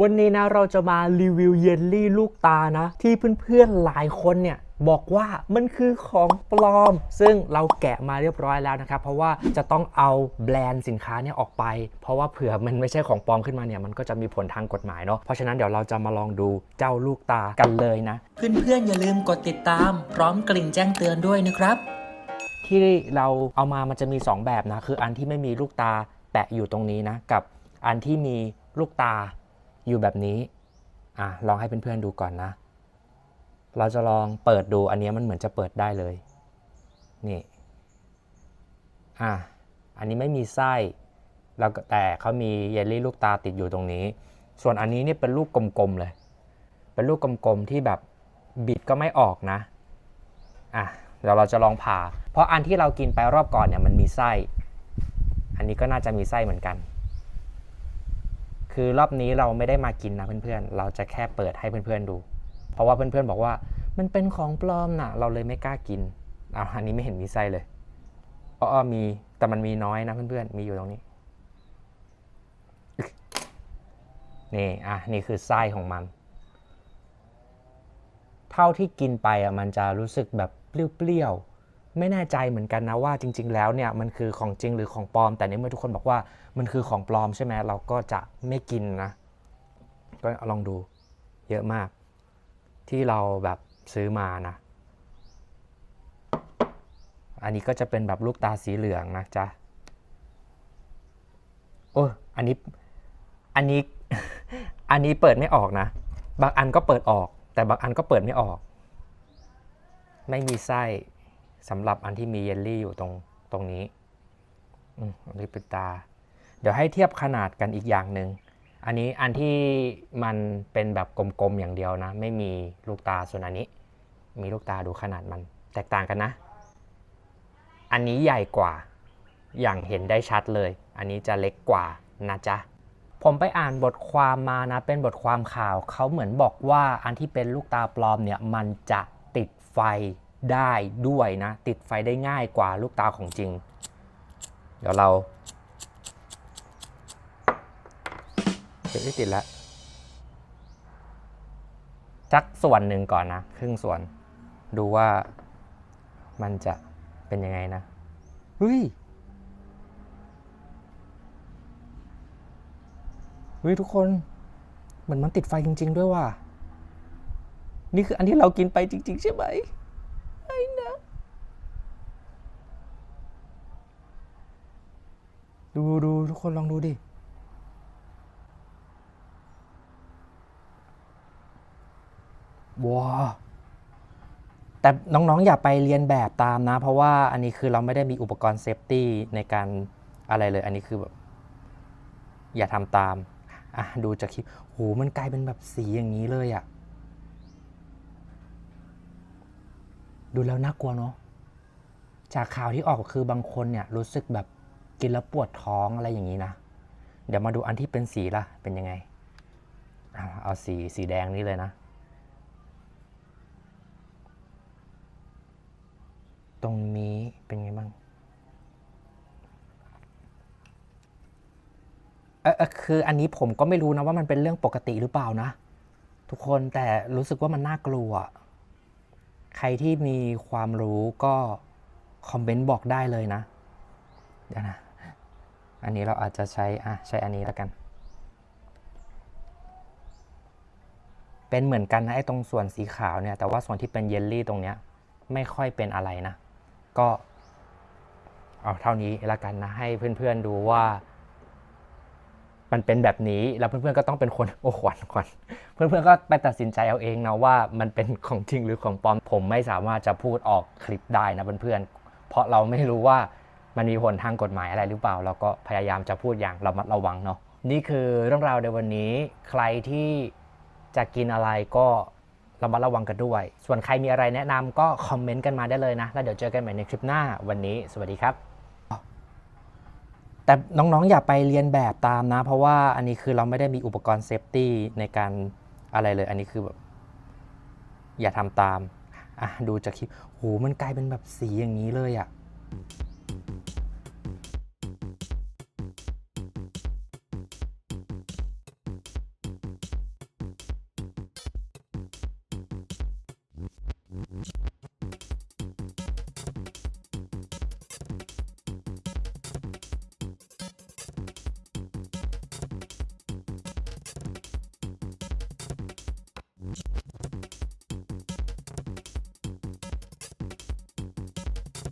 วันนี้นะเราจะมารีวิวเยลลี่ลูกตานะ ที่เพื่อนๆหลายคนเนี่ยบอกว่ามันคือของปลอม ซึ่งเราแกะมาเรียบร้อยแล้วนะครับ เพราะว่าจะต้องเอาแบรนด์สินค้าเนี่ยออกไป เพราะว่าเผื่อมันไม่ใช่ของปลอมขึ้นมาเนี่ยมันก็จะมีผลทางกฎหมายเนาะเพราะฉะนั้นเดี๋ยวเราจะมาลองดูเจ้าลูกตากันเลยนะ เพื่อนๆอย่าลืมกดติดตาม พร้อมกลิ่งแจ้งเตือนด้วยนะครับ ที่เราเอามามันจะมี 2 แบบนะคืออันที่ไม่มีลูกตาแปะอยู่ตรงนี้นะกับอันที่มีลูกตา อยู่แบบนี้อะลองให้เพื่อนๆดูก่อนนะ เราจะลองเปิดดูอันนี้มันเหมือนจะเปิดได้เลยนี่อะอันนี้ไม่มีไส้แล้วแต่เขามีเยลลี่ลูกตาติดอยู่ตรงนี้ ส่วนอันนี้เนี่ยเป็นลูกกลมๆเลย เป็นลูกกลมๆที่แบบบิดก็ไม่ออกนะอะเดี๋ยวเราจะลองผ่า เพราะอันที่เรากินไปรอบก่อนเนี่ยมันมีไส้ อันนี้ก็น่าจะมีไส้เหมือนกัน คือรอบนี้เราไม่ได้มากินนะเพื่อนๆ เราจะแค่เปิดให้เพื่อนๆดู เพราะว่าเพื่อนๆบอกว่ามันเป็นของปลอมน่ะ เราเลยไม่กล้ากินเอาอันนี้ไม่เห็นมีไส้เลยอ๋อมีแต่มันมีน้อยนะเพื่อนๆ มีอยู่ตรงนี้ นี่อะนี่คือไส้ของมัน เท่าที่กินไปอะมันจะรู้สึกแบบเปรี้ยวๆ ไม่แน่ใจเหมือนกันนะว่าจริง ๆ แล้วเนี่ยมันคือของจริงหรือของปลอม แต่ในเมื่อทุกคนบอกว่ามันคือของปลอมใช่ไหมเราก็จะไม่กินนะ ก็ลองดูเยอะมาก ที่เราแบบซื้อมานะ อันนี้ก็จะเป็นแบบลูกตาสีเหลืองนะจ๊ะโอ้อันนี้อันนี้อันนี้เปิดไม่ออกนะ บางอันก็เปิดออก แต่บางอันก็เปิดไม่ออก ไม่มีไส้ สำหรับอันที่มีเยลลี่อยู่ตรงตรงนี้อันนี้เป็นตา เดี๋ยวให้เทียบขนาดกันอีกอย่างหนึ่งอันนี้อันที่มันเป็นแบบกลมๆอย่างเดียวนะ ไม่มีลูกตาส่วนอันนี้ มีลูกตาดูขนาดมัน แตกต่างกันนะ อันนี้ใหญ่กว่าอย่างเห็นได้ชัดเลย อันนี้จะเล็กกว่านะจ๊ะผมไปอ่านบทความมานะ เป็นบทความข่าว เขาเหมือนบอกว่าอันที่เป็นลูกตาปลอมเนี่ย มันจะติดไฟ ได้ด้วยนะ ติดไฟได้ง่ายกว่าลูกตาของจริง เดี๋ยวเราเดี๋ยวไม่ติดแล้วสักส่วนหนึ่งก่อนนะ ครึ่งส่วน ดูว่ามันจะเป็นยังไงนะเฮ้ยเฮ้ยทุกคนเหมือนมันติดไฟจริง ๆ ด้วยว่ะนี่คืออันที่เรากินไปจริง ๆ ใช่ไหมไอ้นะ ดูดูทุกคนลองดูดิ ว้าแต่น้องๆ อย่าไปเรียนแบบตามนะ เพราะว่าอันนี้คือเราไม่ได้มีอุปกรณ์เซฟตี้ในการอะไรเลย อันนี้คือแบบอย่าทำตาม อะ ดูจากคลิปโหมันกลายเป็นแบบสีอย่างนี้เลยอะ่ะ ดูแล้วน่ากลัวเนาะจากข่าวที่ออกคือบางคนเนี่ยรู้สึกแบบ กินแล้วปวดท้องอะไรอย่างนี้นะ เดี๋ยวมาดูอันที่เป็นสีละเป็นยังไง เอาเอาสีสีแดงนี้เลยนะ ตรงนี้เป็นไงบ้างเออเออคืออันนี้ผมก็ไม่รู้นะว่ามันเป็นเรื่องปกติหรือเปล่านะ ทุกคนแต่รู้สึกว่ามันน่ากลัว ใครที่มีความรู้ก็คอมเมนต์บอกได้เลยนะ เดี๋ยวนะ อันนี้เราอาจจะใช้ อะ ใช้อันนี้แล้วกัน เป็นเหมือนกันนะไอ้ตรงส่วนสีขาวเนี่ย แต่ว่าส่วนที่เป็นเยลลี่ตรงเนี้ยไม่ค่อยเป็นอะไรนะ ก็เอาเท่านี้ละกันนะ ให้เพื่อนๆดูว่า มันเป็นแบบนี้แล้วเพื่อนๆก็ต้องเป็นคนโอ้ขวัญขวัญเพื่อนๆก็ไปตัดสินใจเอาเองนะว่ามันเป็นของจริงหรือของปลอมผมไม่สามารถจะพูดออกคลิปได้นะเพื่อนๆเพราะเราไม่รู้ว่า มันมีผลทางกฎหมายอะไรหรือเปล่า เราก็พยายามจะพูดอย่างระมัดระวังเนาะนี่คือเรื่องราวในวันนี้ ใครที่จะกินอะไรก็ระมัดระวังกันด้วย ส่วนใครมีอะไรแนะนำก็คอมเมนต์กันมาได้เลยนะ แล้วเดี๋ยวเจอกันใหม่ในคลิปหน้าวันนี้ สวัสดีครับ แต่น้องๆ อย่าไปเรียนแบบตามนะ เพราะว่าอันนี้คือเราไม่ได้มีอุปกรณ์เซฟตี้ในการอะไรเลย อันนี้คือแบบอย่าทำตาม อะ ดูจากคลิป โห มันกลายเป็นแบบสีอย่างนี้เลยอะ่ะะ